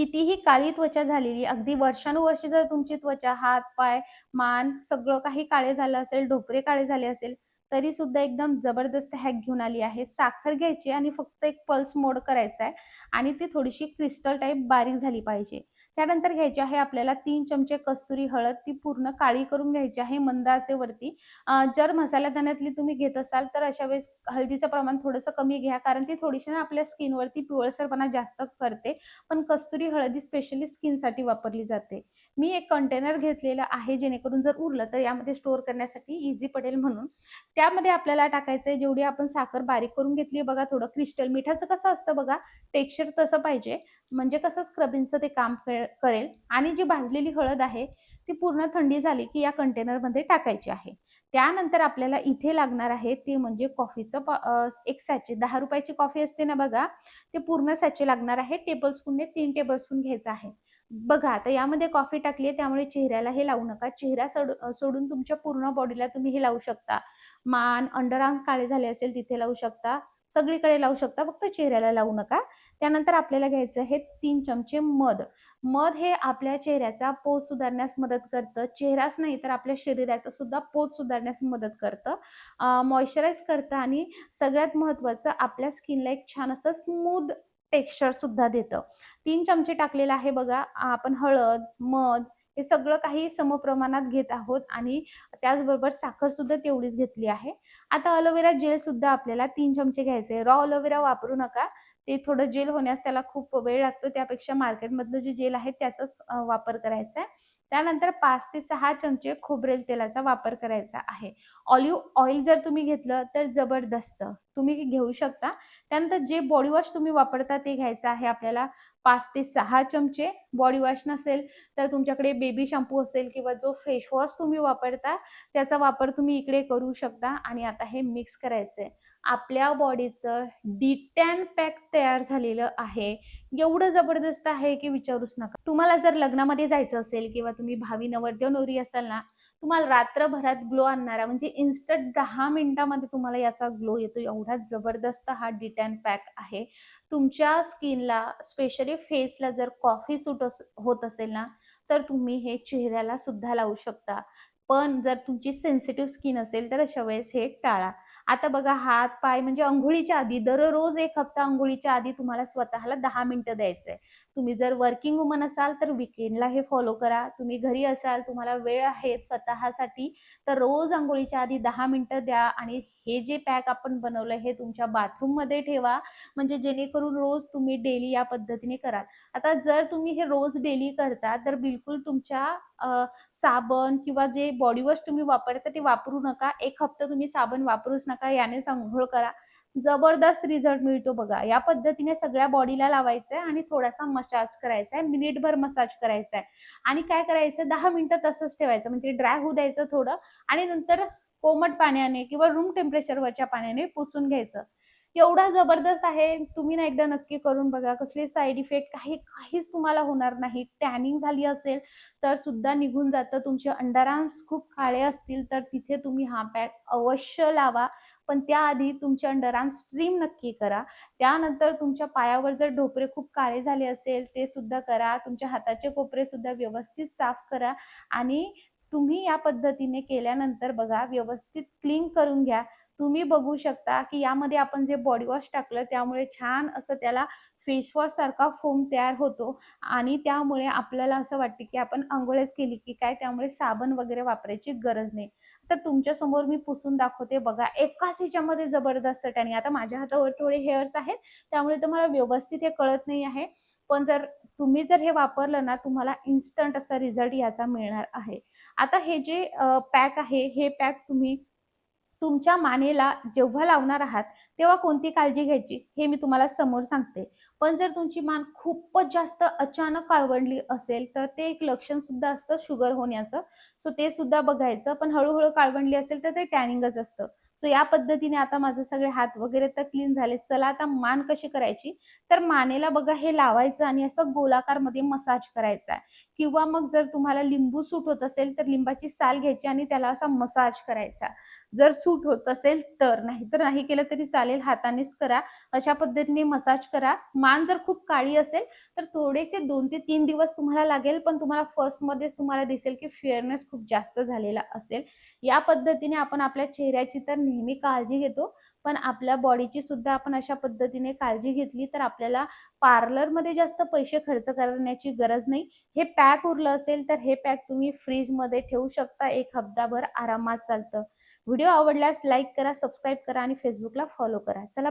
कितीही काळी त्वचा झालेली अगदी वर्षानुवर्षे जर तुमची त्वचा हात पाय मान सगळं काही काळे झालं असेल ढोपरे काळे झाले असेल तरी सुद्धा एकदम जबरदस्त हॅक घेऊन आली आहे. साखर घ्यायची आणि फक्त एक पल्स मोड करायचा आहे आणि ती थोडीशी क्रिस्टल टाईप बारीक झाली पाहिजे. त्यानंतर घ्यायची आहे आपल्याला तीन चमचे कस्तुरी हळद. ती पूर्ण काळी करून घ्यायची आहे मंद आचेवरती जर मसालेदाण्यातली तुम्ही घेत असाल तर अशा वेळेस हळदीचं प्रमाण थोडंसं कमी घ्या कारण ती थोडीशी ना आपल्या स्किनवरती पिवळसरपणा जास्त करते. पण कस्तुरी हळदी स्पेशली स्किनसाठी वापरली जाते. मी एक कंटेनर घेतलेला आहे जेणेकरून जर उरलं तर यामध्ये स्टोअर करण्यासाठी इझी पडेल म्हणून. त्यामध्ये आपल्याला टाकायचं आहे जेवढी आपण साखर बारीक करून घेतली बघा थोडं क्रिस्टल मिठाचं कसं असतं बघा टेक्स्चर तसं पाहिजे. म्हणजे कसं स्क्रबिंगचं ते काम करेल. आणि जी भाजलेली हळद आहे ती पूर्ण थंडी झाली की या कंटेनरमध्ये टाकायची आहे. त्यानंतर आपल्याला इथे लागणार आहे ते म्हणजे कॉफीचं एक सॅचे दहा रुपयाची कॉफी असते ना बघा ते पूर्ण सॅचे लागणार आहे. टेबलस्पूनने तीन टेबलस्पून घ्यायचं आहे. बघा आता यामध्ये कॉफी टाकली आहे त्यामुळे चेहऱ्याला हे लावू नका. चेहरा सोडून तुमच्या पूर्ण बॉडीला तुम्ही हे लावू शकता. मान अंडर आर्म काळे झाले असेल तिथे लावू शकता. सगळीकडे लावू शकता फक्त चेहऱ्याला लावू नका. त्यानंतर आपल्याला घ्यायचं हे तीन चमचे मध. मध हे आपल्या चेहऱ्याचा पोत सुधारण्यास मदत करतं. चेहराच नाही तर आपल्या शरीराचा सुद्धा पोत सुधारण्यास मदत करतं. मॉइश्चराईज करतं आणि सगळ्यात महत्त्वाचं आपल्या स्किनला एक छान असं स्मूथ टेक्स्चर सुद्धा देतं. तीन चमचे टाकलेलं आहे बघा. आपण हळद मध हे सगळं काही समप्रमाणात घेत आहोत आणि त्याचबरोबर साखर सुद्धा तेवढीच घेतली आहे. आता अलोवेरा जेल सुद्धा आपल्याला तीन चमचे घ्यायचे आहे. रॉ अलोवेरा वापरू नका. ते थोडं जेल होण्यास त्याला खूप वेळ लागतो. त्यापेक्षा मार्केटमधलं जे जेल आहे त्याचाच वापर करायचा आहे. त्यानंतर पाच ते सहा चमचे खोबरेल तेलाचा वापर करायचा आहे. ऑलिव्ह ऑइल जर तुम्ही घेतलं तर जबरदस्त. तुम्ही घेऊ शकता. त्यानंतर जे बॉडी वॉश तुम्ही वापरता ते घ्यायचं आहे आपल्याला पाच ते सहा चमचे बॉडी वॉश नसेल तर तुमच्याकडे बेबी शॅम्पू असेल किंवा जो फेस वॉश तुम्ही वापरता त्याचा वापर तुम्ही इकडे करू शकता. आणि आता हे मिक्स करायचं आहे आपल्या बॉडीचं डिटॅन पॅक तयार झालेलं आहे. एवढं जबरदस्त आहे की विचारूच नका. तुम्हाला जर लग्नामध्ये जायचं असेल किंवा तुम्ही भावी नवरदेव नवरी असाल ना तुम्हाला रात्रभरात ग्लो आणणारा म्हणजे इन्स्टंट दहा मिनिटामध्ये तुम्हाला याचा ग्लो येतो. एवढा जबरदस्त हा डिटॅन पॅक आहे. तुमच्या स्किनला स्पेशली फेसला जर कॉफी सूट अस होत असेल ना तर तुम्ही हे चेहऱ्याला सुद्धा लावू शकता. पण जर तुमची सेन्सिटिव्ह स्किन असेल तर अशा वेळेस हे टाळा. आता बघा हात पाय म्हणजे अंघोळीच्या आधी दररोज एक हप्ता अंघोळीच्या आधी तुम्हाला स्वतःला दहा मिनिटं द्यायचंय. तुम्ही जर वर्किंग वुमन असाल तर विकेंडला हे फॉलो करा. तुम्ही घरी असाल तुम्हाला वेळ आहे स्वतःसाठी तर रोज अंघोळीच्या आधी दहा मिनिटं द्या आणि हे जे पॅक आपण बनवलं हे तुमच्या बाथरूममध्ये ठेवा. म्हणजे जेणेकरून रोज तुम्ही डेली या पद्धतीने कराल. आता जर तुम्ही हे रोज डेली करता तर बिलकुल तुमच्या साबण किंवा जे बॉडी वॉश तुम्ही वापरता ते वापरू नका. एक हप्ता तुम्ही साबण वापरूच नका. यानेच आंघोळ करा. जबरदस्त रिझल्ट मिळतो बघा. या पद्धतीने सगळ्या बॉडीला लावायचं आहे आणि थोडासा मसाज करायचा आहे मिनिटभर मसाज करायचा आहे आणि काय करायचं? दहा मिनिटं तसंच ठेवायचं. म्हणजे ड्राय होऊ द्यायचं थोडं. आणि नंतर कोमट पाण्याने किंवा रूम टेम्परेचरवरच्या पाण्याने पुसून घ्यायचं. एवढा जबरदस्त आहे तुम्ही ना एकदा नक्की करून बघा कसले साईड इफेक्ट काही काहीच तुम्हाला होणार नाही. टॅनिंग झाली असेल तर सुद्धा निघून जातं. तुमचे अंडरआर्म्स खूप काळे असतील तर तिथे तुम्ही हा पॅक अवश्य लावा. पण त्याआधी तुमचे अंडरआर्म स्ट्रीम नक्की करा. त्यानंतर तुमच्या पायावर जर ढोपरे खूप काळे झाले असेल ते सुद्धा करा. तुमच्या हाताचे कोपरे सुद्धा व्यवस्थित साफ करा. आणि तुम्ही या पद्धतीने केल्यानंतर बघा व्यवस्थित क्लीन करून घ्या. तुम्ही बघू शकता की यामध्ये आपण जे बॉडी वॉश टाकलं त्यामुळे छान असं त्याला फेस वॉश सारखा फोम तयार होतो. आणि त्यामुळे आपल्याला असं वाटते की आपण आंघोळच केली की काय त्यामुळे साबण वगैरे वापरायची गरज नाही. तर तुमच्यासमोर मी पुसून दाखवते बघा एकाच हिच्यामध्ये जबरदस्त टॅनिंग आता माझ्या हातावर थोडे हेअर्स आहेत त्यामुळे तुम्हाला व्यवस्थित हे कळत नाही आहे. पण जर तुम्ही जर हे वापरलं ना तुम्हाला इन्स्टंट असा रिझल्ट याचा मिळणार आहे. आता हे जे पॅक आहे हे पॅक तुम्ही तुमच्या मानेला जेव्हा लावणार आहात तेव्हा कोणती काळजी घ्यायची हे मी तुम्हाला समोर सांगते. पण जर तुमची मान खूपच जास्त अचानक काळवंडली असेल तर ते एक लक्षण सुद्धा असतं शुगर होण्याचं. सो ते सुद्धा बघायचं. पण हळूहळू काळवंडली असेल तर ते टॅनिंगच असतं. सो या पद्धतीने आता माझे सगळे हात वगैरे तर क्लीन झाले. चला आता मान कशी करायची? तर मानेला बघा हे लावायचं आणि असं गोलाकारमध्ये मसाज करायचा आहे. किंवा मग जर तुम्हाला लिंबू सूट होत असेल तर लिंबाची साल घ्यायची आणि त्याला असा मसाज करायचा. जर सूट होत असेल तर नाही तर नाही केलं तरी चालेल हातानेच करा. अशा पद्धतीने मसाज करा. मान जर खूप काळी असेल तर थोडेसे दोन ते तीन दिवस तुम्हाला लागेल पण तुम्हाला फर्स्ट मध्येच तुम्हाला दिसेल की फेअरनेस खूप जास्त झालेला असेल. या पद्धतीने आपण आपल्या चेहऱ्याची तर नेहमी काळजी घेतो पण आपल्या बॉडीची सुद्धा आपण अशा पद्धतीने काळजी घेतली तर आपल्याला पार्लरमध्ये जास्त पैसे खर्च करण्याची गरज नाही. हे पॅक उरलं असेल तर हे पॅक तुम्ही फ्रीजमध्ये ठेवू शकता. एक हप्ताभर आरामात चालतं. व्हिडिओ आवडल्यास लाईक करा सबस्क्राईब करा आणि फेसबुकला फॉलो करा. चला